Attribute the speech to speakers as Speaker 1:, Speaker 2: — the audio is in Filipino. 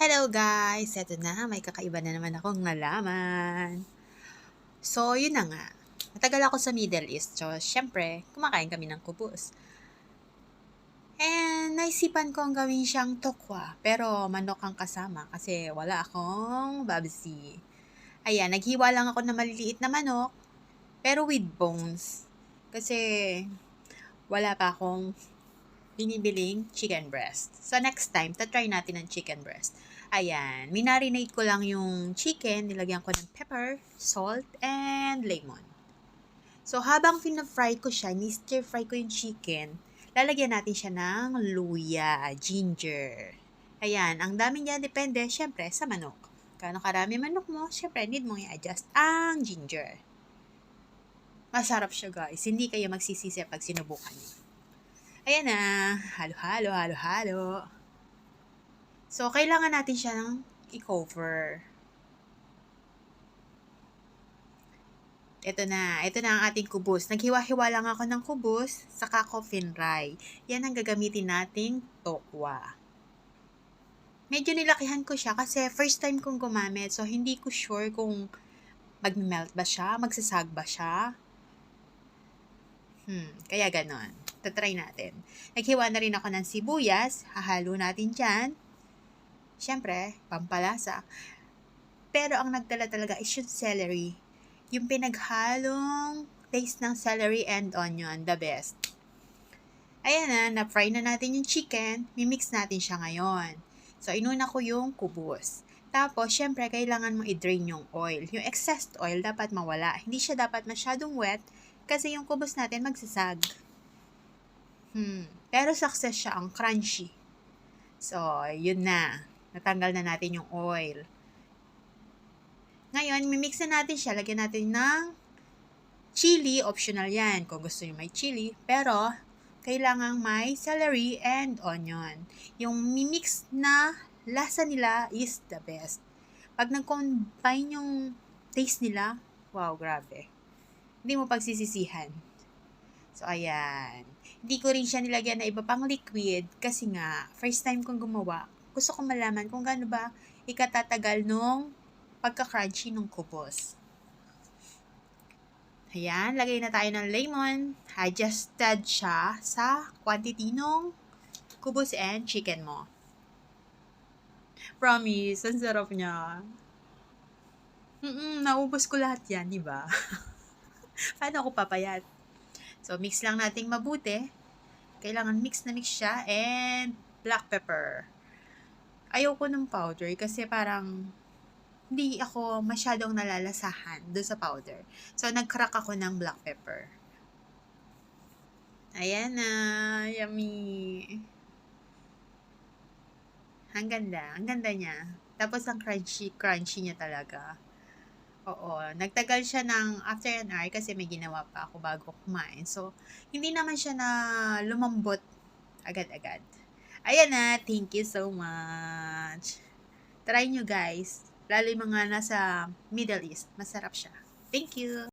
Speaker 1: Hello guys! Eto na, may kakaiba na naman akong nalaman. So, yun na nga. Matagal ako sa Middle East. So, syempre, kumakain kami ng kubos. And, naisipan kong gawin siyang tokwa. Pero, manok ang kasama kasi wala akong babsi. Ayan, naghiwa lang ako na maliliit na manok. Pero with bones. Kasi, wala pa akong binibiling chicken breast. So, next time, tatry natin ang chicken breast. Ayan, minarinate ko lang yung chicken, nilagyan ko ng pepper, salt, and lemon. So, habang fina-fry ko siya, ni-stir fry ko yung chicken, lalagyan natin siya ng luya, ginger. Ayan, ang dami niya depende, syempre, sa manok. Kano karami manok mo, syempre, need mong i-adjust ang ginger. Masarap siya, guys. Hindi kayo magsisisi pag sinubukan niyo. Ayan na. Halo-halo, halo-halo. So, kailangan natin siya ng i-cover. Ito na. Ito na ang ating kubos. Naghiwa-hiwa lang ako ng kubos, saka ko finray. Yan ang gagamitin nating tokwa. Medyo nilakihan ko siya kasi first time kong gumamit. So, hindi ko sure kung mag-melt ba siya, magsasag ba siya. Hmm, kaya ganon. Tatry natin. Naghiwa na rin ako ng sibuyas. Hahalo natin dyan. Siyempre, pampalasa. Pero ang nagdala talaga is yung celery. Yung pinaghalong taste ng celery and onion, the best. Ayan na, na-fry na natin yung chicken. Mimix natin siya ngayon. So, inuna ko yung kubos. Tapos, syempre, kailangan mo i-drain yung oil. Yung excess oil dapat mawala. Hindi siya dapat masyadong wet kasi yung kubos natin magsasag. Hmm. Pero success siya, ang crunchy. So, yun na. Natanggal na natin yung oil. Ngayon, mimix na natin siya. Lagyan natin ng chili. Optional yan kung gusto nyo may chili. Pero, kailangan may celery and onion. Yung mimix na lasa nila is the best. Pag nag-combine yung taste nila, wow, grabe. Hindi mo pagsisisihan. So, ayan. Hindi ko rin siya nilagyan na iba pang liquid kasi nga, first time kong gumawa, gusto kong malaman kung gaano ba ikatatagal nung pagka-crunchy ng kubos. Ayan, lagay na tayo ng lemon. Adjusted siya sa quantity ng kubos and chicken mo. Promise, ang sarap niya. Mm naubos ko lahat yan, di ba? Paano ako papayat? So, mix lang nating mabuti. Kailangan mix na mix siya. And black pepper. Ayoko ng powder kasi parang hindi ako masyadong nalalasahan doon sa powder. So, nag-crack ako ng black pepper. Ayan na. Yummy. Ang ganda. Ang ganda niya. Tapos, ang crunchy, crunchy niya talaga. Oo, nagtagal siya ng after an hour kasi may ginawa pa ako bago kumain. So, hindi naman siya na lumambot agad-agad. Ayan na, thank you so much. Try nyo guys. Lalo yung mga nasa Middle East, masarap siya. Thank you!